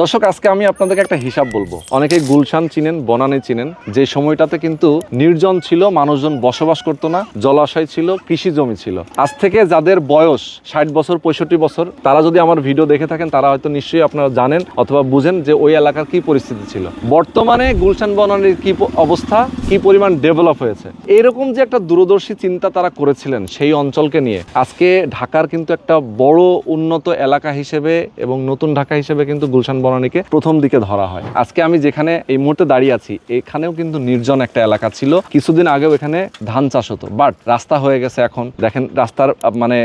দর্শক, আজকে আমি আপনাদেরকে একটা হিসাব বলব। অনেকে গুলশান চিনেন, বনানী চিনেন। যে সময়টাতে কিন্তু নির্জন ছিল, মানুষজন বসবাস করতো না, জলাশয় ছিল, কৃষি জমি ছিল। আজ থেকে যাদের বয়স ষাট বছর, পঁয়ষট্টি বছর, তারা যদি আমার ভিডিও দেখে থাকেন, তারা হয়তো নিশ্চয়ই আপনারা জানেন অথবা বুঝেন যে ওই এলাকার কি পরিস্থিতি ছিল। বর্তমানে গুলশান বনানীর কি অবস্থা, কি পরিমাণ ডেভেলপ হয়েছে? এরকম যে একটা দূরদর্শী চিন্তা তারা করেছিলেন সেই অঞ্চলকে নিয়ে, আজকে ঢাকার কিন্তু একটা বড় উন্নত এলাকা হিসেবে এবং নতুন ঢাকা হিসেবে কিন্তু গুলশান বনানীকে প্রথম দিকে ধরা হয়। আজকে আমি যেখানে এই মুহূর্তে দাঁড়িয়ে আছি এখানেও কিন্তু নির্জন একটা এলাকা ছিল। কিছুদিন আগেও এখানে ধান চাষ হতো বাট রাস্তা হয়ে গেছে এখন। দেখেন রাস্তার মানে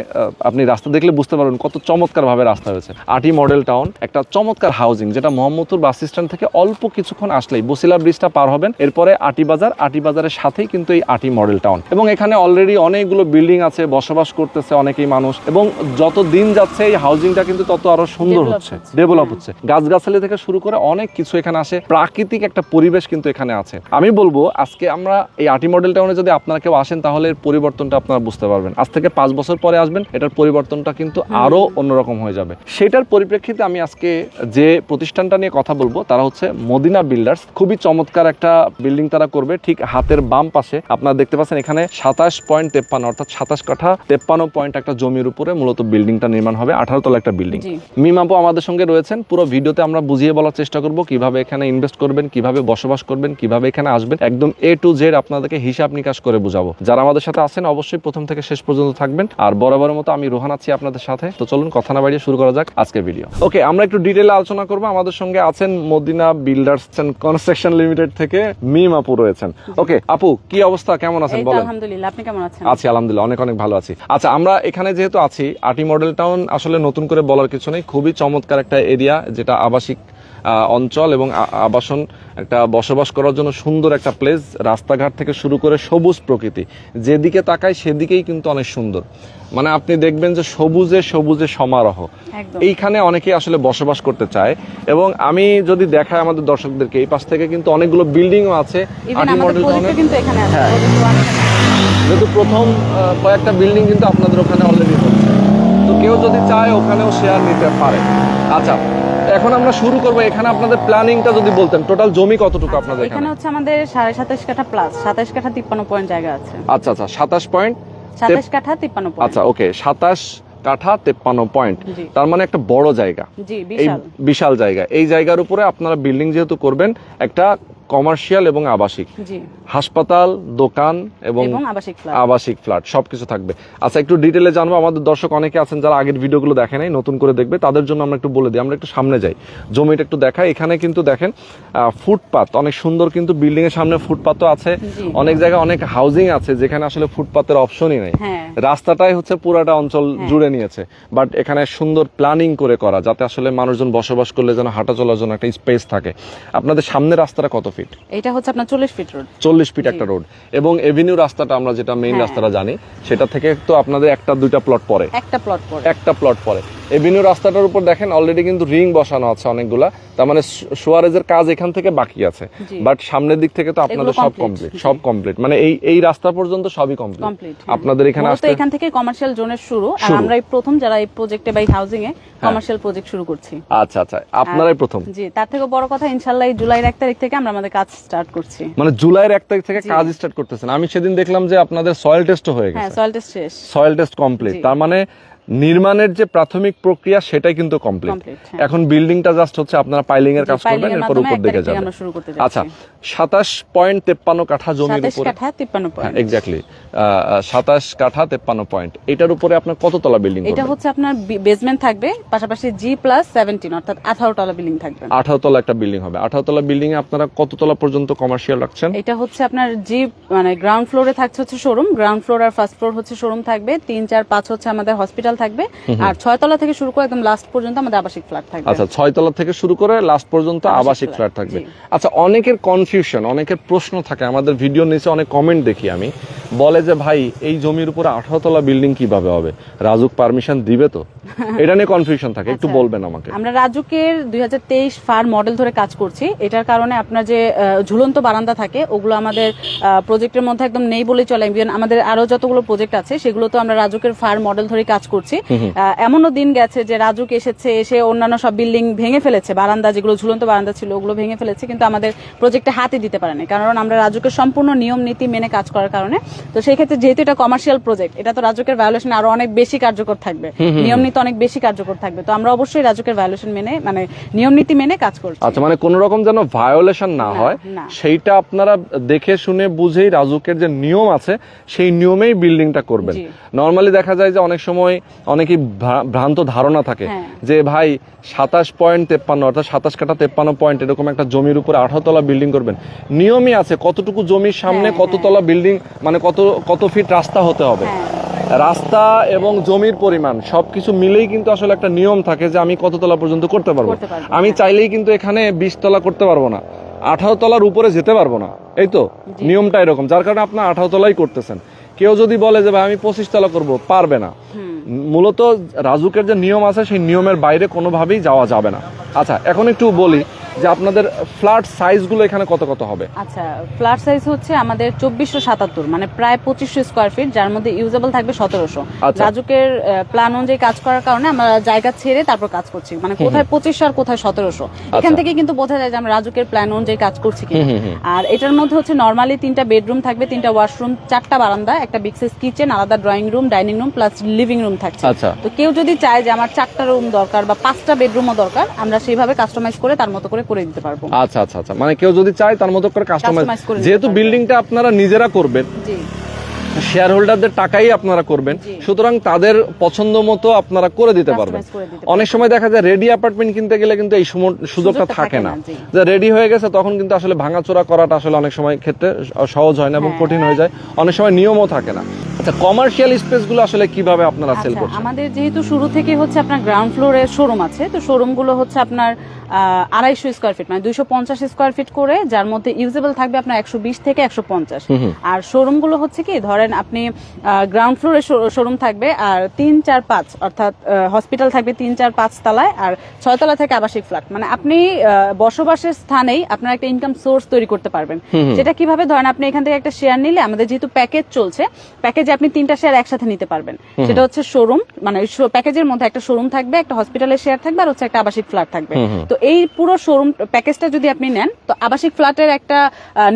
আপনি রাস্তা দেখলে বুঝতে পারবেন কত চমৎকার ভাবে রাস্তা হয়েছে। আটি মডেল টাউন একটা চমৎকার হাউজিং যেটা মোহাম্মদপুর বাস স্ট্যান্ড থেকে অল্প কিছুক্ষণ আসলেই বসিলা ব্রিজটা পার হবেন। এরপরে আটি বাজার আটি বাজারের সাথেই কিন্তু এই আটি মডেল টাউন। এবং এখানে অলরেডি অনেকগুলো বিল্ডিং আছে বসবাস করতেছে অনেকেই মানুষ। এবং যত দিন যাচ্ছে এই হাউজিংটা কিন্তু তত আরও সুন্দর হচ্ছে। ডেভেলপ হচ্ছে। গাছগাছালি থেকে শুরু করে অনেক কিছু এখানে আসে। প্রাকৃতিক একটা পরিবেশ কিন্তু এখানে আছে। আমি বলব আজকে আমরা এই আটি মডেল টাউনে যদি আপনারা কেউ আসেন তাহলে এর পরিবর্তনটা আপনারা বুঝতে পারবেন। আজ থেকে পাঁচ বছর পরে আসবেন এটার পরিবর্তনটা কিন্তু আরও অন্যরকম হয়ে যাবে। সেটার পরিপ্রেক্ষিতে আমি আজকে যে প্রতিষ্ঠানটা নিয়ে কথা বলব তারা হচ্ছে মদিনা বিল্ডার্স খুবই চমৎকার একটা বিল্ডিং তারা করবে ঠিক হাতের বাম পাশে। আপনারা দেখতে পাচ্ছেন এখানে সাতাশ পয়েন্ট তেপ্পান্ন অর্থাৎ সাতাশ কাঠা তেপ্পান্ন পয়েন্ট একটা জমির উপরে মূলত বিল্ডিংটা নির্মাণ হবে আঠারো তলা একটা বিল্ডিং মিমাপু আমাদের সঙ্গে রয়েছেন পুরো ভিডিওতে আমরা বুঝিয়ে বলার চেষ্টা করব কীভাবে এখানে ইনভেস্ট করবেন কীভাবে বসবাস করবেন কীভাবে এখানে আসবেন। একদম এ টু জেড আপনাদেরকে হিসাব নিকাশ করে বুঝাবো। যারা আমাদের সাথে আছেন অবশ্যই প্রথম থেকে শেষ পর্যন্ত থাকবেন। আর বরাবর মতো আমি রোহান আছি আপনাদের সাথে। তো চলুন কথা না বাড়িয়ে শুরু করা যাক আজকের ভিডিও ওকে আমরা একটু ডিটেলে আলোচনা করব। আমাদের সঙ্গে আছেন Madina builders and construction limited থেকে মিম আপু রয়েছেন। ওকে আপু কি অবস্থা? কেমন আছেন? বলেন। আলহামদুলিল্লাহ আপনি কেমন আছেন? আছি আলহামদুলিল্লাহ অনেক অনেক ভালো আছি। আচ্ছা আমরা এখানে যেহেতু আছি আটি মডেল টাউন আসলে নতুন করে বলার কিছু নেই। খুবই চমৎকার একটা এরিয়া যেটা আবাসিক অঞ্চল এবং আবাসন একটা বসবাস করার জন্য সুন্দর একটা প্লেস রাস্তাঘাট থেকে শুরু করে সবুজ প্রকৃতি। যেদিকে তাকায় সেদিকেই কিন্তু অনেক সুন্দর। মানে আপনি দেখবেন যে সবুজে সবুজে সমারোহ। এইখানে অনেকেই আসলে বসবাস করতে চায় এবং আমি যদি দেখাই আমাদের দর্শকদেরকে এই পাশ থেকে কিন্তু অনেকগুলো বিল্ডিংও আছে হ্যাঁ। যেহেতু প্রথম কয়েকটা বিল্ডিং কিন্তু আপনাদের ওখানে অলরেডি হচ্ছে তো কেউ যদি চায় ওখানেও শেয়ার নিতে পারে। আচ্ছা এখন আমরা শুরু করব। এখানে আপনাদের প্ল্যানিংটা যদি বলতেন টোটাল জমি কতটুকু আপনাদের এখানে এখানে? হচ্ছে আমাদের সাড়ে সাতাশ কাঠা প্লাস সাতাশ কাঠা তিপ্পান্ন পয়েন্ট জায়গা আছে। আচ্ছা আচ্ছা সাতাশ পয়েন্ট সাতাশ কাঠা তিপ্পান্ন পয়েন্ট আচ্ছা ওকে সাতাশ কাঠা তেপ্পান্ন পয়েন্ট তার মানে একটা বড় জায়গা। এই বিশাল। বিশাল জায়গা। এই জায়গার উপরে আপনারা বিল্ডিং যেহেতু করবেন একটা কমার্শিয়াল এবং আবাসিক। হাসপাতাল দোকান এবং আবাসিক ফ্ল্যাট। সবকিছু থাকবে। আচ্ছা একটু ডিটেলে জানব। আমাদের দর্শক অনেকে আছেন যারা আগের ভিডিওগুলো দেখে নাই নতুন করে দেখবে। তাদের জন্য আমরা একটু বলে দিই আমরা একটু সামনে যাই। জমিটা একটু দেখাই। এখানে কিন্তু দেখেন ফুটপাত। অনেক সুন্দর কিন্তু বিল্ডিং এর সামনে ফুটপাতও আছে। অনেক জায়গায় অনেক হাউজিং আছে যেখানে আসলে ফুটপাতের অপশনই নেই। হ্যাঁ। রাস্তাটাই হচ্ছে পুরাটা অঞ্চল হ্যাঁ। জুড়ে নিয়েছে। বাট এখানে সুন্দর প্ল্যানিং করে করা যাতে আসলে মানুষজন বসবাস করলে যেন হাঁটা চলার জন্য একটা স্পেস থাকে। আপনাদের সামনে রাস্তাটা কত ফিট এটা হচ্ছে আপনার চল্লিশ ফিট রোড চল্লিশ ফিট একটা রোড এবং এভিনিউ রাস্তাটা আমরা যেটা মেইন হ্যাঁ। রাস্তাটা জানি সেটা থেকে তো আপনাদের একটা দুইটা প্লট পরে একটা প্লট পরে একটা প্লট পরে এভিনিউ রাস্তাটার উপর দেখেন অলরেডি কিন্তু রিং বসানো আছে অনেকগুলা। তার মানে সুয়ারেজের কাজ এখান থেকে বাকি আছে। বাট সামনের দিক থেকে তো আপনাদের সব কমপ্লিট সব কমপ্লিট মানে এই এই রাস্তা পর্যন্ত সবই কমপ্লিট আপনাদের এখানে আসতে এখান থেকে কমার্শিয়াল জোনের শুরু। আর শুরু। আমরা এই প্রথম যারা এই প্রজেক্টে বাই হাউজিং এ কমার্শিয়াল প্রজেক্ট শুরু করছি। আচ্ছা আচ্ছা। আপনারাই প্রথম। জি তার থেকে বড় কথা ইনশাল্লাহ এই জুলাইয়ের এক তারিখ থেকে আমরা আমাদের কাজ স্টার্ট করছি। মানে জুলাইয়ের এক তারিখ থেকে কাজ স্টার্ট করতেছেন। আমি সেদিন দেখলাম যে আপনাদের সয়েল টেস্টও হয়ে গেছে হ্যাঁ গেছে। সয়েল টেস্ট শেষ। সয়েল টেস্ট কমপ্লিট তার মানে নির্মাণের যে প্রাথমিক প্রক্রিয়া সেটাই কিন্তু কমপ্লিট কমপ্লিট এখন বিল্ডিংটা জাস্ট হচ্ছে আপনারা পাইলিং এর কাজ করবেন এরপর উপর দিকে যাবেন। আচ্ছা সাতাশ পয়েন্ট তেপ্পান্ন কাঠা জমির উপরে। এক্স্যাক্টলি সাতাশ কাঠা তেপ্পান্ন পয়েন্ট এটার উপরে আপনার কত তলা বিল্ডিং এটা হচ্ছে আপনার বেসমেন্ট থাকবে পাশাপাশি জি প্লাস সেভেন্টিন অর্থাৎ আঠারো তলা বিল্ডিং থাকবে। আঠারো তলা একটা বিল্ডিং হবে। আঠারো তলা বিল্ডিং এ আপনারা কত তলা পর্যন্ত কমার্শিয়াল রাখছেন? এটা হচ্ছে আপনার জি মানে গ্রাউন্ড ফ্লোরে থাকছে হচ্ছে শোরুম গ্রাউন্ড ফ্লোর আর ফার্স্ট ফ্লোর হচ্ছে শোরুম থাকবে। তিন চার পাঁচ হচ্ছে আমাদের হসপিটাল থাকবে। আর ছয় তলা থেকে শুরু করে একদম লাস্ট পর্যন্ত আমাদের আবাসিক ফ্ল্যাট থাকবে। আচ্ছা ছয় তলা থেকে শুরু করে লাস্ট পর্যন্ত আবাসিক ফ্ল্যাট, থাকবে। আচ্ছা অনেকের কনফিউশন অনেকের প্রশ্ন থাকে। আমাদের ভিডিও নিচে অনেক কমেন্ট দেখি আমি। বলে যে ভাই এই জমির উপরে আঠারো তলা বিল্ডিং কীভাবে হবে? রাজুক পারমিশন দিবে তো? এটা নিয়ে কনফিউশন থাকে। একটু আচ্ছা। বলবেন আমাকে। আমরা রাজুকের দুই হাজার তেইশ ফার মডেল ধরে কাজ করছি। এটার কারণে আপনার যে ঝুলন্ত বারান্দা থাকে ওগুলো আমাদের প্রজেক্টের মধ্যে একদম নেই বলে চলে। আমাদের আরও যতগুলো প্রজেক্ট আছে সেগুলো তো আমরা রাজুকের ফার মডেল ধরে কাজ করছি। আহ, এমনও দিন গেছে যে রাজুক এসেছে এসে অন্যান্য সব বিল্ডিং ভেঙে ফেলেছে। বারান্দা যেগুলো ঝুলন্ত বারান্দা ছিল ওগুলো ভেঙে ফেলেছে কিন্তু আমাদের প্রজেক্টে হাতে দিতে পারেনি। কারণ আমরা রাজুকের সম্পূর্ণ নিয়ম নীতি মেনে কাজ করার কারণে। তো সেই ক্ষেত্রে যেহেতু এটা কমার্শিয়াল প্রজেক্ট এটা তো রাজুকের ভায়োলেশন আরও অনেক বেশি কার্যকর থাকবে। নিয়ম নীতি অনেক বেশি কার্যকর থাকবে। তো আমরা অবশ্যই রাজুকের ভায়োলেশন মেনে মানে নিয়ম নীতি মেনে কাজ করছি। আচ্ছা মানে কোন রকম যেন ভায়োলেশন না হয় সেইটা আপনারা দেখে শুনে বুঝেই রাজুকের যে নিয়ম আছে সেই নিয়মেই বিল্ডিংটা করবেন। নর্মালি দেখা যায় যে অনেক সময় অনেকেই ভ্রান্ত ধারণা থাকে হ্যাঁ। যে ভাই সাতাশ পয়েন্ট তেপ্পান্ন অর্থাৎ সাতাশ কাটা তেপ্পান্ন পয়েন্ট এরকম একটা জমির উপরে আঠারো তলা বিল্ডিং করবেন। নিয়মই আছে কতটুকু জমির সামনে হ্যাঁ, কত তলা বিল্ডিং মানে কত কত ফিট রাস্তা হতে হবে। হ্যাঁ। রাস্তা এবং জমির পরিমাণ সবকিছু মিলেই কিন্তু আসলে একটা নিয়ম থাকে যে আমি কত তলা পর্যন্ত করতে পারব। আমি হ্যাঁ। চাইলেই কিন্তু এখানে বিশ তলা করতে পারব না। আঠারো তলার উপরে যেতে পারব না এই তো? নিয়মটা এরকম যার কারণে আপনার আঠারো তলাই করতেছেন। কেউ যদি বলে যে ভাই আমি পঁচিশ তলা করব পারবে না। মূলত রাজুকের যে নিয়ম আছে সেই নিয়মের বাইরে কোনোভাবেই যাওয়া যাবে না। আচ্ছা এখন একটু বলি যে আপনাদের ফ্ল্যাট সাইজগুলো এখানে কত কত হবে? আচ্ছা ফ্ল্যাট সাইজ হচ্ছে আমাদের চব্বিশশো সাতাত্তর মানে প্রায় পঁচিশশো স্কোয়ার ফিট যার মধ্যে ইউজেবল থাকবে সতেরোশো। আচ্ছা। রাজুকের প্ল্যান অনুযায়ী কাজ করার কারণে আমরা জায়গা ছেড়ে তারপর কাজ করছি মানে কোথায় পঁচিশশো আর কোথায় সতেরোশো। এখান আচ্ছা। থেকে কিন্তু বোঝা যায় যে আমরা রাজুকের প্ল্যান অনুযায়ী কাজ করছি কিনা। আর এটার মধ্যে হচ্ছে নর্মালি তিনটা বেডরুম থাকবে তিনটা ওয়াশরুম চারটা বারান্দা একটা বিগ সাইজ কিচেন আলাদা drawing room dining room plus living room থাকছে। আচ্ছা। তো কেউ যদি চায় যে আমার চারটা রুম দরকার বা পাঁচটা বেডরুমও দরকার আমরা সেইভাবে কাস্টমাইজ করে তার মতো করে করে দিতে পারব। আচ্ছা আচ্ছা আচ্ছা। মানে কেউ যদি চায় তার মতো করে কাস্টমাইজ যেহেতু বিল্ডিংটা আপনারা নিজেরা করবেন জি। শেয়ার হোল্ডারদের টাকাই আপনারা করবেন সুতরাং তাদের পছন্দ মতো আপনারা করে দিতে পারবেন। অনেক সময় দেখা যায় রেডি অ্যাপার্টমেন্ট কিনতে গেলে কিন্তু এই সুযোগটা থাকে না, যে রেডি হয়ে গেছে তখন কিন্তু আসলে ভাঙাচোরা করাটা আসলে অনেক সময় ক্ষেত্রে সহজ হয় না এবং হ্যাঁ। কঠিন হয়ে যায়। অনেক সময় নিয়মও থাকে না। আচ্ছা কমার্শিয়াল স্পেসগুলো আসলে কীভাবে আপনারা সেল আচ্ছা, করছেন? আমাদের যেহেতু শুরু থেকে হচ্ছে আপনার গ্রাউন্ড ফ্লোরে শোরুম আছে তো শোরুমগুলো হচ্ছে আপনার আড়াইশো স্কোয়ার ফিট মানে দুইশো পঞ্চাশ স্কোয়ার ফিট করে যার মধ্যে ইউজেবল থাকবে আপনার একশো বিশ থেকে একশো পঞ্চাশ। আর শোরুমগুলো হচ্ছে কি ধরেন আপনি গ্রাউন্ড ফ্লোরে শোরুম থাকবে আর তিন চার পাঁচ অর্থাৎ হসপিটাল থাকবে তিন চার পাঁচ তলায় আর ছয় তলা থেকে আবাসিক ফ্ল্যাট মানে আপনি বসবাসের স্থানেই আপনার একটা ইনকাম সোর্স তৈরি করতে পারবেন। যেটা কীভাবে ধরেন আপনি এখান থেকে একটা শেয়ার নিলে আমাদের যেহেতু প্যাকেজ চলছে প্যাকেজে আপনি তিনটা শেয়ার একসাথে নিতে পারবেন। সেটা হচ্ছে শোরুম মানে প্যাকেজের মধ্যে একটা শোরুম থাকবে একটা হসপিটালের শেয়ার থাকবে আর হচ্ছে একটা আবাসিক ফ্ল্যাট থাকবে। তো এই পুরো শোরুম প্যাকেজটা যদি আপনি নেন তো আবাসিক ফ্ল্যাটের একটা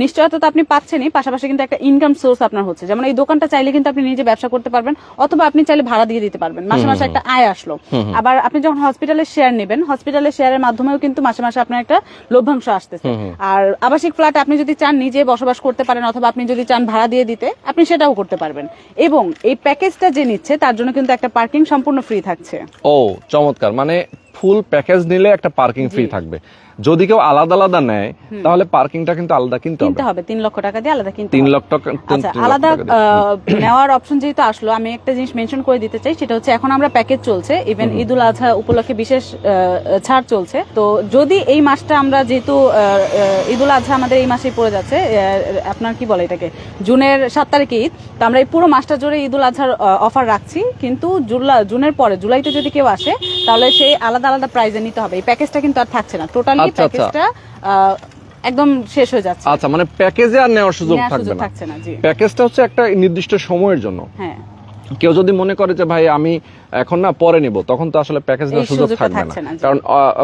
নিশ্চয়তা তো আপনি পাচ্ছেনই পাশাপাশি কিন্তু একটা ইনকাম সোর্স আপনার হচ্ছে। যেমন এই দোকানটা চাইলে কিন্তু আপনি নিজে ব্যবসা করতে পারবেন অথবা আপনি চাইলে ভাড়া দিয়ে দিতে পারবেন। মাসে মাসে একটা আয় আসলো। আবার আপনি যখন হসপিটালের শেয়ার নেবেন হসপিটালের শেয়ারের মাধ্যমেও কিন্তু মাসে মাসে আপনার একটা লভ্যাংশ আসতেছে। আর আবাসিক ফ্ল্যাট আপনি যদি চান নিজে বসবাস করতে পারেন অথবা আপনি যদি চান ভাড়া দিয়ে দিতে আপনি সেটাও করতে পারবেন। এবং এই প্যাকেজটা যে নিচ্ছে তার জন্য কিন্তু একটা পার্কিং সম্পূর্ণ ফ্রি থাকছে। ও চমৎকার। মানে ফুল প্যাকেজ নিলে একটা পার্কিং ফ্রি থাকবে। যদি কেউ আলাদা আলাদা নেয় তাহলে পার্কিংটা কিন্তু আলাদা কিনতে কিনতে হবে। তিন লক্ষ টাকা দিয়ে আলাদা কিনতে তিন লক্ষ টাকা আচ্ছা আলাদা নেওয়ার অপশন যেহেতু আসলো আমি একটা জিনিস মেনশন করে দিতে চাই সেটা হচ্ছে এখন আমরা প্যাকেজ চলছে ইভেন ঈদ উল আজহা উপলক্ষে বিশেষ ছাড় চলছে। তো যদি এই মাসটা আমরা যেহেতু আহ, আহ, ঈদ উল আজহা আমাদের এই মাসেই পড়ে যাচ্ছে আপনার কি বলে এটাকে? জুনের সাত তারিখে ঈদ তো আমরা এই পুরো মাসটা জুড়ে ঈদ উল আজহার অফার রাখছি। কিন্তু জুলাই জুনের পরে জুলাইতে যদি কেউ আসে তাহলে সেই আলাদা আলাদা প্রাইজে নিতে হবে। এই প্যাকেজটা কিন্তু আর থাকছে না। টোটালি। প্যাকেজটা আহ, একদম শেষ হয়ে যাচ্ছে। আচ্ছা মানে প্যাকেজে আর নেওয়ার সুযোগ থাকবে না। প্যাকেজটা হচ্ছে একটা নির্দিষ্ট সময়ের জন্য। হ্যাঁ। কেউ যদি মনে করে যে ভাই আমি এখন না পরে নিব তখন তো আসলে প্যাকেজ নেওয়ার সুযোগ থাকবে না। কারণ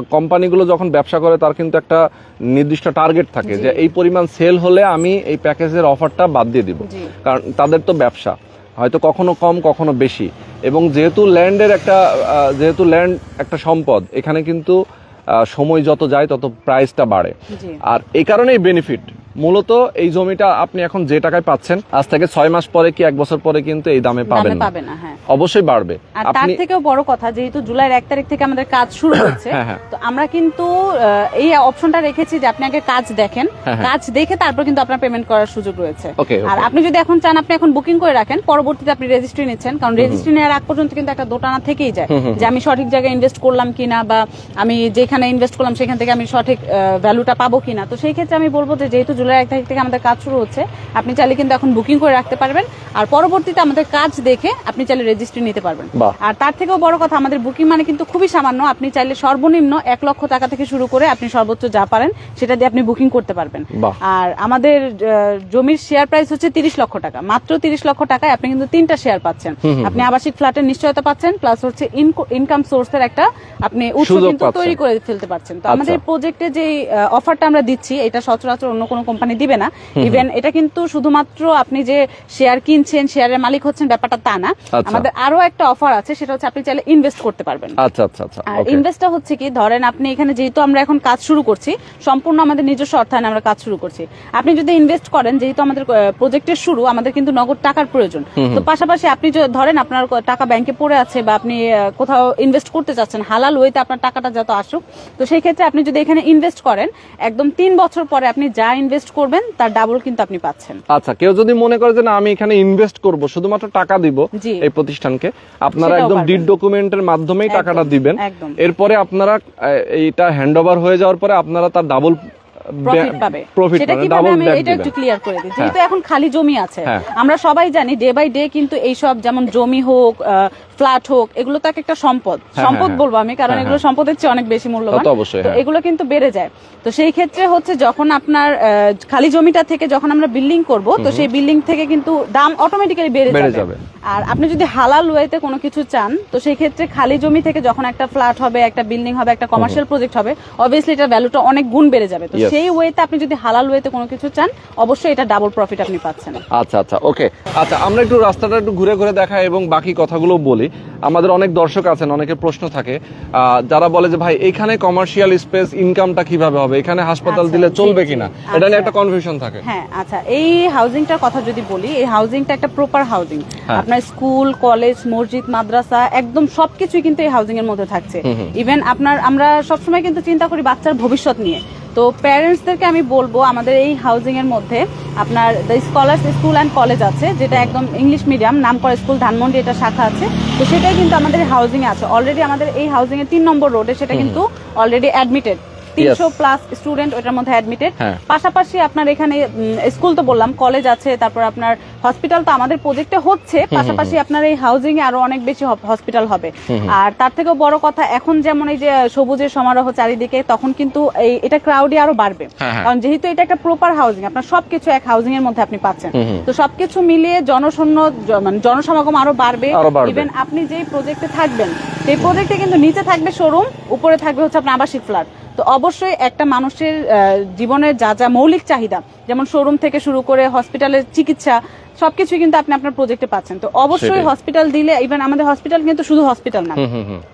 কোম্পানিগুলো যখন ব্যবসা করে তার কিন্তু একটা নির্দিষ্ট টার্গেট থাকে যে এই পরিমাণ সেল হলে আমি এই প্যাকেজের অফারটা বাদ দিয়ে দিব। কারণ তাদের তো ব্যবসা। হয়তো কখনো কম কখনো বেশি। এবং যেহেতু ল্যান্ডের একটা যেহেতু ল্যান্ড একটা সম্পদ এখানে কিন্তু সময় যত যায় তত প্রাইসটা বাড়ে। আর এই কারণেই বেনিফিট মূলত এই জমিটা আপনি এখন যে টাকায় পাচ্ছেন আজ থেকে ছয় মাস পরে কি এক বছর পরে কিন্তু এই দামে পাবেন না। হ্যাঁ। অবশ্যই বাড়বে। আর তার থেকেও বড় কথা যেহেতু জুলাইয়ের এক তারিখ থেকে আমাদের কাজ শুরু হচ্ছে হ্যাঁ, হ্যাঁ। তো আমরা কিন্তু এই অপশনটা রেখেছি যে আপনি আগে কাজ দেখেন। হ্যাঁ, হ্যাঁ। কাজ দেখে তারপর কিন্তু আপনার পেমেন্ট করার সুযোগ রয়েছে. আর আপনি যদি এখন চান আপনি এখন বুকিং করে রাখেন পরবর্তীতে আপনি রেজিস্ট্রি নিচ্ছেন কারণ রেজিস্ট্রি নেওয়ার আগ পর্যন্ত কিন্তু একটা দোটানা থেকেই যায় যে আমি সঠিক জায়গায় ইনভেস্ট করলাম কিনা বা আমি যেখানে ইনভেস্ট করলাম সেখান থেকে আমি সঠিক ভ্যালুটা পাবো কিনা। তো সেই ক্ষেত্রে আমি বলব যে যেহেতু জুলাই এক তারিখ থেকে আমাদের কাজ শুরু হচ্ছে। আপনি চাইলে কিন্তু এখন বুকিং করে রাখতে পারবেন। আর পরবর্তীতে আমাদের কাজ দেখে আপনি চাইলে রেজিস্ট্রি নিতে পারবেন। আর তার থেকেও বড় কথা আমাদের বুকিং মানে কিন্তু খুবই সামান্য। আপনি চাইলে সর্বনিম্ন এক লক্ষ টাকা থেকে শুরু করে আপনি সর্বোচ্চ যা পারেন সেটা দিয়ে আপনি বুকিং করতে পারবেন। আর আমাদের জমির শেয়ার প্রাইস হচ্ছে তিরিশ লক্ষ টাকা। মাত্র তিরিশ লক্ষ টাকায় আপনি কিন্তু তিনটা শেয়ার পাচ্ছেন। আপনি আবাসিক ফ্ল্যাটের নিশ্চয়তা পাচ্ছেন প্লাস হচ্ছে ইনকাম সোর্সের একটা আপনি উৎস কিন্তু তৈরি করে ফেলতে পারছেন। তো আচ্ছা। আমাদের প্রজেক্টে যে অফারটা আমরা দিচ্ছি এটা সচরাচর অন্য কোনো কোম্পানি দিবে না। ইভেন এটা কিন্তু শুধুমাত্র আপনি যে শেয়ার কিনছেন শেয়ারের মালিক হচ্ছেন ব্যাপারটা তা না। আচ্ছা। আমাদের আরও একটা অফার আছে সেটা হচ্ছে আপনি চাইলে ইনভেস্ট করতে পারবেন। আচ্ছা আচ্ছা আচ্ছা আর ইনভেস্টটা হচ্ছে কি ধরেন আপনি এখানে যেহেতু আমরা এখন কাজ শুরু করছি সম্পূর্ণ আমাদের নিজস্ব অর্থায়নে আমরা কাজ শুরু করছি। আপনি যদি ইনভেস্ট করেন যেহেতু আমাদের প্রজেক্টের শুরু আমাদের কিন্তু নগদ টাকার প্রয়োজন। তো পাশাপাশি আপনি যে ধরেন আপনার টাকা ব্যাংকে পড়ে আছে বা আপনি কোথাও ইনভেস্ট করতে চাচ্ছেন হালাল ওয়েতে আপনার টাকাটা যত আসুক তো সেই ক্ষেত্রে আপনি যদি এখানে ইনভেস্ট করেন একদম তিন বছর পরে আপনি যা ইনভেস্ট করবেন তার ডাবল কিন্তু আপনি পাচ্ছেন। আচ্ছা কেউ যদি মনে করে যে না আমি এখানে ইনভেস্ট করব শুধুমাত্র টাকা দিব এই প্রতিষ্ঠানকে আপনারা একদম। ডিড ডকুমেন্টের মাধ্যমেই টাকাটা দিবেন। এরপরে আপনারা এইটা হ্যান্ড ওভার হয়ে যাওয়ার পরে আপনারা তার ডাবল প্রফিট পাবে। সেটা কীভাবে আমি এটা একটু ক্লিয়ার করে দিই। যেহেতু এখন খালি জমি আছে হ্যাঁ। আমরা সবাই জানি ডে বাই ডে কিন্তু এইসব যেমন জমি হোক ফ্ল্যাট হোক এগুলো তো এক একটা সম্পদ। হ্যাঁ, সম্পদ হ্যাঁ। বলব আমি কারণ হ্যাঁ, এগুলো সম্পদের চেয়ে অনেক বেশি মূল্যবান। তো হ্যাঁ। এগুলো কিন্তু বেড়ে যায়। তো সেই ক্ষেত্রে হচ্ছে যখন আপনার খালি জমিটা থেকে যখন আমরা বিল্ডিং করব তো সেই বিল্ডিং থেকে কিন্তু দাম অটোমেটিক্যালি বেড়ে যাবে। আর আপনি যদি হালাল ওয়েতে কোনো কিছু চান তো সেই ক্ষেত্রে খালি জমি থেকে যখন একটা ফ্ল্যাট হবে একটা বিল্ডিং হবে একটা কমার্শিয়াল প্রজেক্ট হবে অবভিয়াসলি এটার ভ্যালুটা অনেক গুণ বেড়ে যাবে। তো সেই ওয়েতে আপনি যদি হালাল ওয়েতে কোনো কিছু চান অবশ্যই এটা ডাবল প্রফিট আপনি পাচ্ছেন। আচ্ছা আচ্ছা ওকে আচ্ছা আমরা একটু রাস্তাটা একটু ঘুরে ঘুরে দেখাই এবং বাকি কথাগুলো বলি। আমাদের অনেক দর্শক আছেন অনেকের প্রশ্ন থাকে। যারা বলে যে ভাই এখানে কমার্শিয়াল স্পেস ইনকামটা কীভাবে হবে? এখানে হাসপাতাল আচ্ছা, দিলে চলবে কিনা? এটা নিয়ে আচ্ছা। একটা কনফিউশন থাকে। হ্যাঁ আচ্ছা এই হাউজিংটার কথা যদি বলি এই হাউজিংটা একটা প্রপার হাউজিং হ্যাঁ। আপনার স্কুল কলেজ মসজিদ মাদ্রাসা একদম সবকিছুই কিন্তু এই হাউজিং এর মধ্যে থাকছে। ইভেন আপনার আমরা সবসময় কিন্তু চিন্তা করি বাচ্চার ভবিষ্যৎ নিয়ে। তো প্যারেন্টসদেরকে আমি বলব আমাদের এই হাউজিংয়ের এর মধ্যে আপনার the scholars school and college আছে যেটা একদম ইংলিশ মিডিয়াম নাম করা স্কুল ধানমন্ডি এটা শাখা আছে তো সেটাই কিন্তু আমাদের হাউজিংয়ে এ আছে। অলরেডি আমাদের এই হাউজিং এর তিন নম্বর রোডে সেটা কিন্তু অলরেডি অ্যাডমিটেড তিনশো প্লাস স্টুডেন্ট ওটার মধ্যে অ্যাডমিটেড। পাশাপাশি আপনার এখানে স্কুল তো বললাম কলেজ আছে তারপর আপনার হসপিটাল তো আমাদের প্রজেক্টে হচ্ছে। পাশাপাশি আপনার এই হাউজিং এ আরও অনেক বেশি হসপিটাল হবে। আর তার থেকেও বড় কথা এখন যেমন এই যে সবুজের সমারোহ চারিদিকে তখন কিন্তু এই এটা ক্রাউডই আরও বাড়বে। হ্যাঁ, হ্যাঁ। কারণ যেহেতু এটা একটা প্রপার হাউজিং আপনার সবকিছু এক হাউজিং এর মধ্যে আপনি পাচ্ছেন। তো সবকিছু মিলিয়ে জনশূন্য মানে জনসমাগম আরও বাড়বে। আরও বাড়বে। ইভেন আপনি যেই প্রজেক্টে থাকবেন সেই প্রজেক্টে কিন্তু নিচে থাকবে শোরুম উপরে থাকবে হচ্ছে আপনার আবাসিক ফ্ল্যাট তো অবশ্যই একটা মানুষের জীবনের যা যা মৌলিক চাহিদা, যেমন শোরুম থেকে শুরু করে হসপিটালের চিকিৎসা সবকিছু কিন্তু আপনি আপনার প্রজেক্টে পাচ্ছেন। তো অবশ্যই হসপিটাল দিলে ইভেন আমাদের হসপিটাল কিন্তু শুধু হসপিটাল না।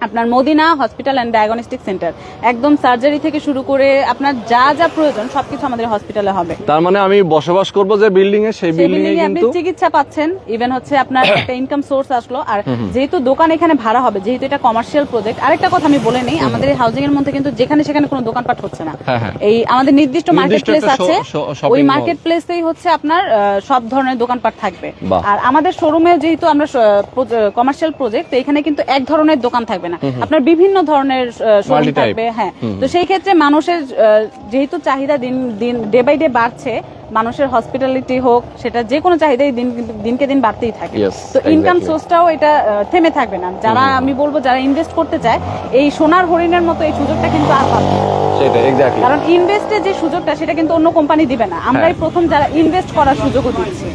আপনার Madina hospital and diagnostic centre একদম সার্জারি থেকে শুরু করে আপনার যা যা প্রয়োজন সবকিছু আমাদের হসপিটালে হবে। তার মানে আমি বসবাস করব যে বিল্ডিং এ সেই বিল্ডিং এ আপনি কিন্তু চিকিৎসা পাচ্ছেন। ইভেন হচ্ছে আপনার একটা ইনকাম সোর্স আসলো। আর যেহেতু দোকান এখানে ভাড়া হবে যেহেতু এটা কমার্শিয়াল প্রজেক্ট আরেকটা কথা আমি বলে নেই আমাদের এই হাউজিং এর মধ্যে কিন্তু যেখানে সেখানে কোনো দোকানপাট হচ্ছে না। হ্যাঁ, হ্যাঁ। এই আমাদের নির্দিষ্ট মার্কেট প্লেস আছে। ওই মার্কেট প্লেসেই হচ্ছে আপনার সব ধরনের দোকানপাট থাকবে। আর আমাদের শোরুমে যেহেতু আমরা কমার্শিয়াল প্রজেক্ট তো এখানে কিন্তু এক ধরনের দোকান থাকবে না। আপনার বিভিন্ন ধরনের শোরুম থাকবে হ্যাঁ। তো সেই ক্ষেত্রে মানুষের যেহেতু চাহিদা দিন দিন ডে বাই ডে বাড়ছে মানুষের হসপিটালিটি হোক সেটা যে কোনো চাহিদাই দিন দিনকে দিন বাড়তেই থাকে। তো ইনকাম সোর্সটাও এটা থেমে থাকবে না। যারা আমি বলব যারা ইনভেস্ট করতে চায় এই সোনার হরিণের মতো এই সুযোগটা কিন্তু আর পাবে সেটা এক্স্যাক্টলি কারণ ইনভেস্টের যে সুযোগটা সেটা কিন্তু অন্য কোম্পানি দিবে না। আমরাই হ্যাঁ। প্রথম যারা ইনভেস্ট করার সুযোগও দিচ্ছি।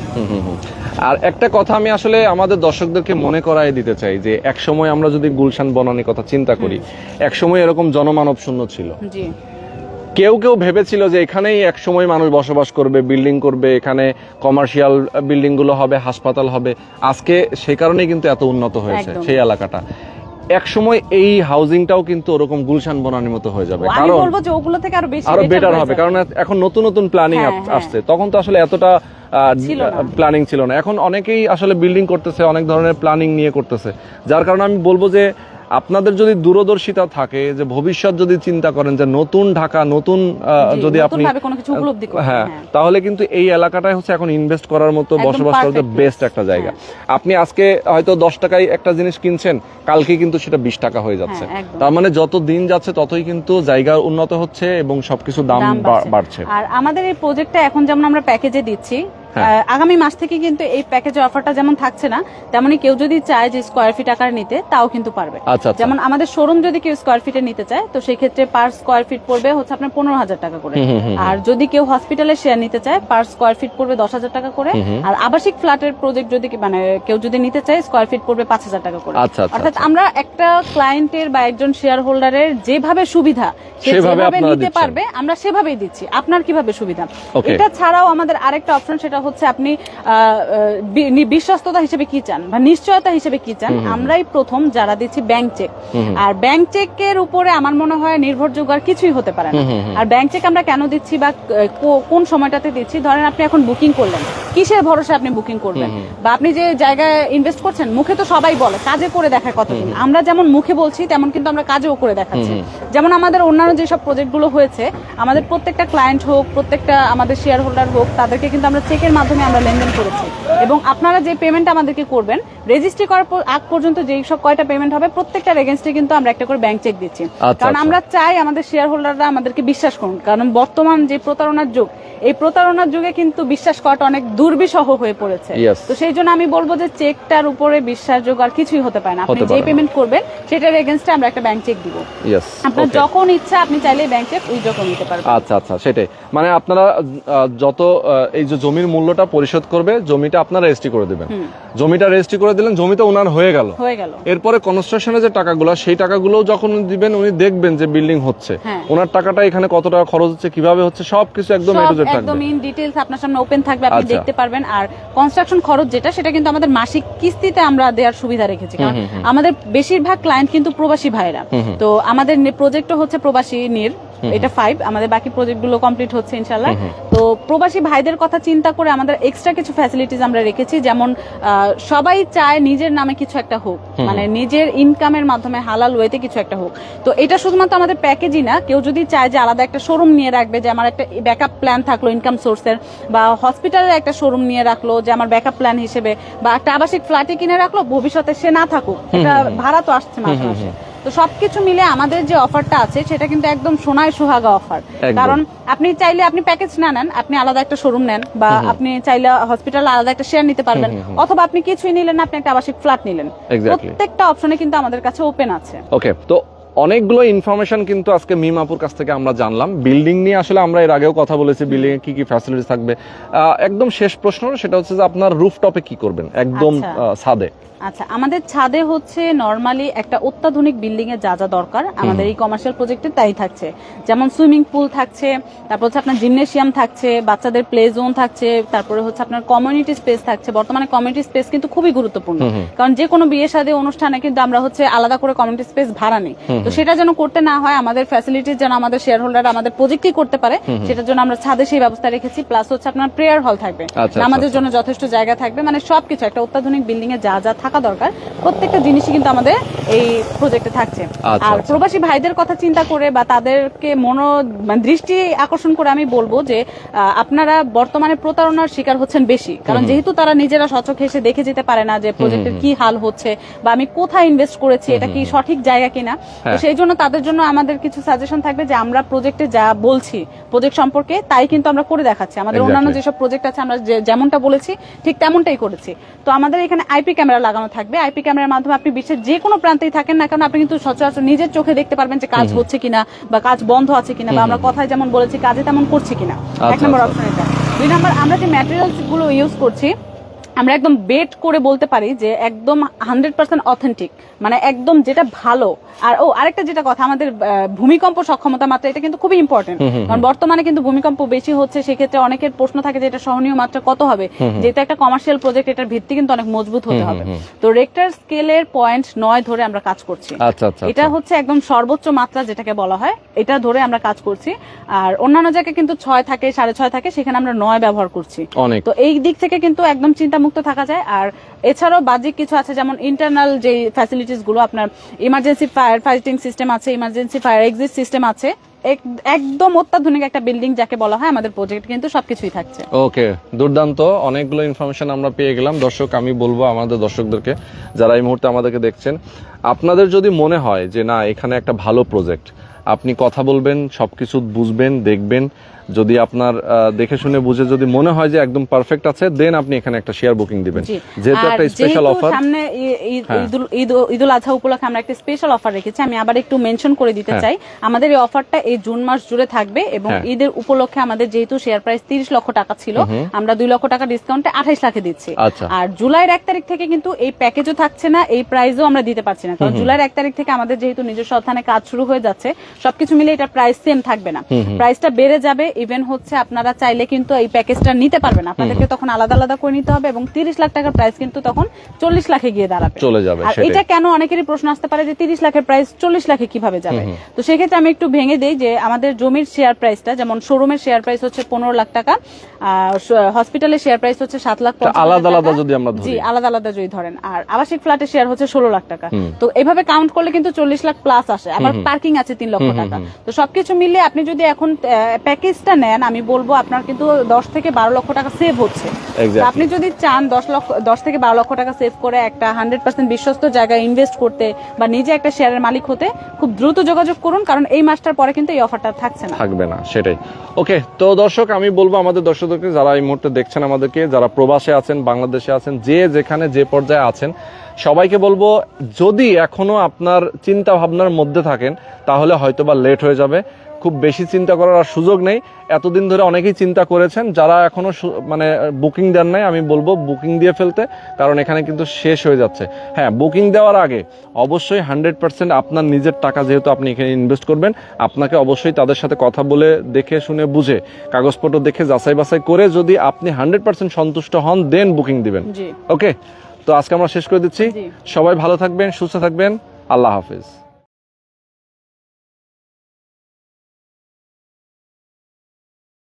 আর একটা কথা আমি আসলে আমাদের দর্শকদেরকে মনে করাই দিতে চাই যে এক সময় আমরা যদি গুলশান বনানির কথা চিন্তা করি এক সময় এরকম জনমানব শূন্য ছিল। জি। কেউ কেউ ভেবেছিল যে এখানেই এক সময় মানুষ বসবাস করবে বিল্ডিং করবে এখানে কমার্শিয়াল বিল্ডিংগুলো হবে হাসপাতাল হবে। আজকে সে কারণেই কিন্তু এত উন্নত হয়েছে সেই এলাকাটা। এক সময় এই হাউজিংটাও কিন্তু ওরকম গুলশান বনানির মতো হয়ে যাবে। কারণ বলব যে ওগুলো থেকে আরও বেশি আরও বেটার হবে। কারণ এখন নতুন নতুন প্ল্যানিং হ্যাঁ। আসছে। তখন তো আসলে এতটা প্ল্যানিং ছিল না। এখন অনেকেই আসলে বিল্ডিং করতেছে অনেক ধরনের প্ল্যানিং নিয়ে করতেছে। যার কারণে আমি বলব যে আপনাদের যদি দূরদর্শিতা থাকে যে ভবিষ্যৎ যদি চিন্তা করেন যে নতুন ঢাকা নতুন যদি আপনি হ্যাঁ হ্যাঁ। তাহলে কিন্তু এই এলাকাটাই হচ্ছে এখন ইনভেস্ট করার মতো বসবাস করতে বেস্ট একটা জায়গা। হ্যাঁ। আপনি আজকে হয়তো দশ টাকায় একটা জিনিস কিনছেন কালকে কিন্তু সেটা বিশ টাকা হয়ে যাচ্ছে। হ্যাঁ, তার মানে যত দিন যাচ্ছে ততই কিন্তু জায়গা উন্নত হচ্ছে এবং সবকিছু দাম বাড়ছে। আর আমাদের এই প্রজেক্টটা এখন যেমন আমরা প্যাকেজে দিচ্ছি আগামী মাস থেকে কিন্তু এই প্যাকেজের অফারটা যেমন থাকছে না তেমনই কেউ যদি চায় যে স্কোয়ার ফিট আকার নিতে তাও কিন্তু পারবে। আচ্ছা আচ্ছা। যেমন আমাদের শোরুম যদি কেউ স্কোয়ার ফিটে নিতে চায় তো সেই ক্ষেত্রে পার স্কোয়ার ফিট পড়বে হচ্ছে আপনার পনেরো হাজার টাকা করে। আর যদি কেউ হসপিটালে শেয়ার নিতে চায় পার স্কোয়ার ফিট পড়বে দশ হাজার টাকা করে। আর আবাসিক ফ্ল্যাটের প্রজেক্ট যদি মানে কেউ যদি নিতে চায় স্কোয়ার ফিট পড়বে পাঁচ হাজার টাকা করে। আচ্ছা, অর্থাৎ। আমরা একটা ক্লায়েন্টের বা একজন শেয়ার হোল্ডারের যেভাবে সুবিধা সেভাবে নিতে পারবে আমরা সেভাবেই দিচ্ছি। আপনার কীভাবে সুবিধা? এটা ছাড়াও আমাদের আরেকটা অপশন সেটা হচ্ছে আপনি বিশ্বস্ততা হিসেবে কি চান বা নিশ্চয়তা হিসেবে কি চান? আমরাই প্রথম যারা দিচ্ছি ব্যাংক চেক আর ব্যাংক চেকের উপরে আমার মনে হয় নির্ভরযোগ্য আর কিছুই হতে পারে না। আর ব্যাংক চেক আমরা কেন দিচ্ছি বা কোন সময়টাতে দিচ্ছি? ধরেন আপনি এখন বুকিং করলেন। কিসের ভরসা আপনি বুকিং করবেন? বা আপনি যে জায়গায় ইনভেস্ট করছেন মুখে তো সবাই বলে কাজে করে দেখায় কতদিন আমরা যেমন মুখে বলছি তেমন কিন্তু আমরা কাজেও করে দেখাচ্ছি। যেমন আমাদের অন্যান্য যেসব প্রজেক্টগুলো হয়েছে আমাদের প্রত্যেকটা ক্লায়েন্ট হোক প্রত্যেকটা আমাদের শেয়ার হোল্ডার হোক তাদেরকে কিন্তু আমরা চেকের মাধ্যমে আমরা লেনদেন করেছি। এবং আপনারা যে পেমেন্ট আমাদেরকে করবেন রেজিস্ট্রি করার আগ পর্যন্ত যেই সব কয়টা পেমেন্ট হবে প্রত্যেকটার এগেনস্টে কিন্তু আমরা একটা করে ব্যাংক চেক দিচ্ছি। আচ্ছা, কারণ আচ্ছা। আমরা চাই আমাদের শেয়ার হোল্ডাররা আমাদেরকে বিশ্বাস করুন। কারণ বর্তমান যে প্রতারণার যুগ এই প্রতারণার যুগে কিন্তু বিশ্বাস করাটা অনেক দুর্বিষহ হয়ে পড়েছে। তো সেই জন্য আমি বলব যে চেকটার উপরে বিশ্বাসযোগ্য আর কিছুই হতে পারে না। আপনি যে পেমেন্ট করবেন সেটার এগেনস্টে আমরা একটা ব্যাংক চেক দিব। আপনার যখন ইচ্ছা আপনি চাইলে ব্যাংক চেক উইথড্র করে নিতে পারবেন। আচ্ছা আচ্ছা সেটাই। মানে আপনারা যত এই যে জমির মূল্যটা পরিশোধ করবে জমিটা আপনারা রেজিস্ট্রি করে দিবেন। জমিটা রেজিস্ট্রি করে দিলেন জমিটা ওনার হয়ে গেল। হয়ে গেল। এরপরে কনস্ট্রাকশনের যে টাকাগুলো সেই টাকাগুলো যখন দিবেন উনি দেখবেন যে বিল্ডিং হচ্ছে। হ্যাঁ। ওনার টাকাটা এখানে কত টাকা খরচ হচ্ছে কীভাবে হচ্ছে সবকিছু একদম এ সব টু জেড একদম ইন ডিটেইলস আপনার সামনে ওপেন থাকবে আপনি আচ্ছা। দেখতে পারবেন। আর কনস্ট্রাকশন খরচ যেটা সেটা কিন্তু আমাদের মাসিক কিস্তিতে আমরা দেওয়ার সুবিধা রেখেছি। কারণ আমাদের বেশিরভাগ ক্লায়েন্ট কিন্তু প্রবাসী ভাইরা তো আমাদের প্রজেক্টও হচ্ছে প্রবাসী নির। এটা ফাইভ আমাদের বাকি প্রজেক্টগুলো কমপ্লিট হচ্ছে ইনশাল্লাহ তো প্রবাসী ভাইদের কথা চিন্তা করে আমাদের এক্সট্রা কিছু ফ্যাসিলিটিস আমরা রেখেছি যেমন সবাই চায় নিজের নামে কিছু একটা হোক। মানে নিজের ইনকামের মাধ্যমে হালাল ওয়েতে কিছু একটা হোক। তো এটা শুধুমাত্র আমাদের প্যাকেজই না কেউ যদি চায় যে আলাদা একটা শোরুম নিয়ে রাখবে যে আমার একটা ব্যাকআপ প্ল্যান থাকল ইনকাম সোর্সের বা হসপিটালের একটা শোরুম নিয়ে রাখল যে আমার ব্যাকআপ প্ল্যান হিসেবে বা একটা আবাসিক ফ্ল্যাটে কিনে রাখল ভবিষ্যতে সে না থাকুক এটা ভাড়া তো আসছে মাসে মাসে। তো সবকিছু মিলে আমাদের যে অফারটা আছে সেটা কিন্তু একদম সোনায় সোহাগা অফার। কারণ আপনি চাইলে আপনি প্যাকেজ না নেন আপনি আলাদা একটা শোরুম নেন বা আপনি চাইলে হসপিটাল আলাদা একটা শেয়ার নিতে পারবেন অথবা আপনি কিছুই নিলেন না, আপনি একটা আবাসিক ফ্ল্যাট নিলেন। প্রত্যেকটা অপশনে কিন্তু আমাদের কাছে ওপেন আছে। ওকে তো অনেকগুলো ইনফরমেশন কিন্তু আজকে মিম আপুর কাছ থেকে আমরা জানলাম। বিল্ডিং নিয়ে আসলে আমরা এর আগেও কথা বলেছি বিল্ডিং এ কি কি ফ্যাসিলিটিস থাকবে। একদম শেষ প্রশ্ন সেটা হচ্ছে যে আপনার রুফটপে কি করবেন? একদম আচ্ছা। ছাদে। আচ্ছা আমাদের ছাদে হচ্ছে নর্মালি একটা অত্যাধুনিক বিল্ডিং এর যা যা দরকার আমাদের এই কমার্শিয়াল প্রজেক্টে তাই থাকছে। যেমন সুইমিং পুল থাকছে তারপর হচ্ছে আপনার জিমনেশিয়াম থাকছে বাচ্চাদের প্লে জোন থাকছে তারপরে হচ্ছে আপনার কমিউনিটি স্পেস থাকছে। বর্তমানে কমিউনিটি স্পেস কিন্তু খুবই গুরুত্বপূর্ণ। কারণ যে কোনো বিয়ে সাদে অনুষ্ঠানে কিন্তু আমরা হচ্ছে আলাদা করে কমিউনিটি স্পেস ভাড়া নিই। তো সেটা যেন করতে না হয় আমাদের ফ্যাসিলিটিস যেন আমাদের শেয়ার হোল্ডার আমাদের প্রজেক্টই করতে পারে সেটার জন্য আমরা ছাদে সেই ব্যবস্থা রেখেছি প্লাস হচ্ছে আপনার প্রেয়ার হল থাকবে আচ্ছা, নামাজের আচ্ছা। জন্য যথেষ্ট জায়গা থাকবে মানে সবকিছু একটা অত্যাধুনিক বিল্ডিং এ যা যা থাকা দরকার প্রত্যেকটা জিনিসই কিন্তু আমাদের এই প্রজেক্টে থাকছে আচ্ছা, আর আচ্ছা। প্রবাসী ভাইদের কথা চিন্তা করে বা তাদেরকে মনো মানে দৃষ্টি আকর্ষণ করে আমি বলব যে আপনারা বর্তমানে প্রতারণার শিকার হচ্ছেন বেশি কারণ যেহেতু তারা নিজেরা সচক্ষে এসে দেখে যেতে পারে না যে প্রজেক্টের কি হাল হচ্ছে বা আমি কোথায় ইনভেস্ট করেছি এটা কি সঠিক জায়গা কিনা। সেই জন্য তাদের জন্য আমাদের কিছু সাজেশন থাকবে যে আমরা প্রজেক্টে যা বলছি প্রজেক্ট সম্পর্কে তাই কিন্তু আমরা করে দেখাচ্ছি। আমাদের অন্যান্য যেসব প্রজেক্ট আছে আমরা যেমনটা বলেছি ঠিক তেমনটাই করেছি। তো আমাদের এখানে আইপি ক্যামেরা লাগানো থাকবে। আইপি ক্যামেরার মাধ্যমে আপনি বিশ্বের যে কোনো প্রান্তেই থাকেন না কেন আপনি কিন্তু সচরাচর নিজের চোখে দেখতে পারবেন যে কাজ হচ্ছে কিনা বা কাজ বন্ধ আছে কিনা বা আমরা কথায় যেমন বলেছি কাজে তেমন করছি কিনা। এক আচ্ছা, নম্বর আচ্ছা। অপশন এটা। দুই নম্বর আমরা যে ম্যাটেরিয়ালসগুলো ইউজ করছি আমরা একদম বেট করে বলতে পারি যে একদম হান্ড্রেড পার্সেন্ট অথেন্টিক মানে একদম যেটা ভালো। আর ও আরেকটা যেটা কথা আমাদের ভূমিকম্প সক্ষমতা মাত্রা এটা কিন্তু খুবই ইম্পর্টেন্ট কারণ বর্তমানে কিন্তু ভূমিকম্প বেশি হচ্ছে সেক্ষেত্রে অনেকের প্রশ্ন থাকে যে এটা সহনীয় মাত্রা কত হবে? যেহেতু একটা কমার্শিয়াল প্রজেক্ট এটার ভিত্তি কিন্তু অনেক মজবুত হতে হবে। তো রেক্টার স্কেলের পয়েন্ট নয় ধরে আমরা কাজ করছি। আচ্ছা আচ্ছা এটা হচ্ছে একদম সর্বোচ্চ মাত্রা যেটাকে বলা হয় এটা ধরে আমরা কাজ করছি। আর অন্যান্য জায়গায় কিন্তু ছয় থাকে সাড়ে ছয় থাকে সেখানে আমরা নয় ব্যবহার করছি। তো এই দিক থেকে কিন্তু একদম চিন্তা মুক্ত থাকা যায়। আর এছাড়াও বাহ্যিক কিছু আছে, যেমন ইন্টারনাল যে ফ্যাসিলিটিসগুলো, আপনার ইমার্জেন্সি ফায়ার ফাইটিং সিস্টেম আছে ইমার্জেন্সি ফায়ার এক্সিট সিস্টেম আছে। এক- একদম অত্যাধুনিক একটা বিল্ডিং যাকে বলা হয় আমাদের প্রজেক্ট কিন্তু সবকিছুই থাকছে। ওকে দুর্দান্ত। অনেকগুলো ইনফরমেশন আমরা পেয়ে গেলাম। দর্শক, আমি বলব আমাদের দর্শকদেরকে, যারা এই মুহূর্তে আমাদেরকে দেখছেন, আপনাদের যদি মনে হয় যে না, এখানে একটা ভালো প্রজেক্ট আপনি কথা বলবেন, সবকিছু বুঝবেন, দেখবেন যদি আপনার দেখে শুনে বুঝে যদি মনে হয় যে একদম পারফেক্ট আছে দেন আপনি এখানে একটা শেয়ার বুকিং দিবেন। যেহেতু একটা স্পেশাল অফার সামনে হ্যাঁ। ঈদুল- ঈদ- ঈদুল আজহা উপলক্ষে আমরা একটা স্পেশাল অফার রেখেছি আমি আবার একটু মেনশন করে দিতে হ্যাঁ। চাই। আমাদের এই অফারটা এই জুন মাস জুড়ে থাকবে এবং হ্যাঁ। ঈদের উপলক্ষে আমাদের যেহেতু শেয়ার প্রাইস তিরিশ লক্ষ টাকা ছিল আমরা দুই লক্ষ টাকা ডিসকাউন্টে আঠাইশ লাখে দিচ্ছি। আচ্ছা। আর জুলাইয়ের এক তারিখ থেকে কিন্তু এই প্যাকেজও থাকছে না এই প্রাইসও আমরা দিতে পারছি না। কারণ জুলাইয়ের এক তারিখ থেকে আমাদের যেহেতু নিজস্ব স্থানে কাজ শুরু হয়ে যাচ্ছে সবকিছু মিলে এটা প্রাইস সেম থাকবে না। প্রাইসটা বেড়ে যাবে ইভেন হচ্ছে আপনারা চাইলে কিন্তু এই প্যাকেজটা নিতে পারবেন আপনাদেরকে তখন আলাদা আলাদা করে নিতে হবে এবং তিরিশ লাখ টাকার প্রাইস কিন্তু তখন চল্লিশ লাখে গিয়ে দাঁড়াবে। চলে যাবে আর এটা কেন অনেকেরই প্রশ্ন আসতে পারে যে তিরিশ লাখের প্রাইস চল্লিশ লাখে কীভাবে যাবে? তো সেক্ষেত্রে আমি একটু ভেঙে দিই যে আমাদের জমির শেয়ার প্রাইসটা যেমন শোরুমের শেয়ার প্রাইস হচ্ছে পনেরো লাখ টাকা হসপিটালের শেয়ার প্রাইস হচ্ছে সাত লাখ আলাদা আলাদা যদি আমরা জি আলাদা আলাদা যদি ধরেন। আর আবাসিক ফ্ল্যাটের শেয়ার হচ্ছে ষোলো লাখ টাকা। তো এভাবে কাউন্ট করলে কিন্তু চল্লিশ লাখ প্লাস আসে। আবার পার্কিং আছে তিন লক্ষ টাকা। তো সবকিছু মিলিয়ে আপনি যদি এখন প্যাকেজটা নেন আমি বলব আপনার কিন্তু দশ থেকে বারো লক্ষ টাকা সেভ হচ্ছে। আপনি যদি চান দশ লক্ষ দশ থেকে বারো লক্ষ টাকা সেভ করে একটা হান্ড্রেড পার্সেন্ট বিশ্বস্ত জায়গায় ইনভেস্ট করতে বা নিজে একটা শেয়ারের মালিক হতে খুব দ্রুত যোগাযোগ করুন কারণ এই মাসটার পরে কিন্তু এই অফারটা থাকছে না। থাকবে না সেটাই। ওকে তো দর্শক আমি বলব আমাদের দর্শকদেরকে যারা এই মুহূর্তে দেখছেন আমাদেরকে যারা প্রবাসে আছেন বাংলাদেশে আছেন যে যেখানে যে পর্যায়ে আছেন সবাইকে বলব যদি এখনও আপনার চিন্তা ভাবনার মধ্যে থাকেন তাহলে হয়তোবা লেট হয়ে যাবে। খুব বেশি চিন্তা করার আর সুযোগ নেই। এতদিন ধরে অনেকেই চিন্তা করেছেন যারা এখনও মানে বুকিং দেন নাই আমি বলব বুকিং দিয়ে ফেলতে কারণ এখানে কিন্তু শেষ হয়ে যাচ্ছে। হ্যাঁ বুকিং দেওয়ার আগে অবশ্যই হান্ড্রেড পার্সেন্ট আপনার নিজের টাকা যেহেতু আপনি এখানে ইনভেস্ট করবেন আপনাকে অবশ্যই তাদের সাথে কথা বলে দেখে শুনে বুঝে কাগজপত্র দেখে যাচাই বাছাই করে যদি আপনি হান্ড্রেড পার্সেন্ট সন্তুষ্ট হন দেন বুকিং দিবেন। ওকে? তো আজকে আমরা শেষ করে দিচ্ছি। সবাই ভালো থাকবেন সুস্থ থাকবেন। আল্লাহ হাফিজ।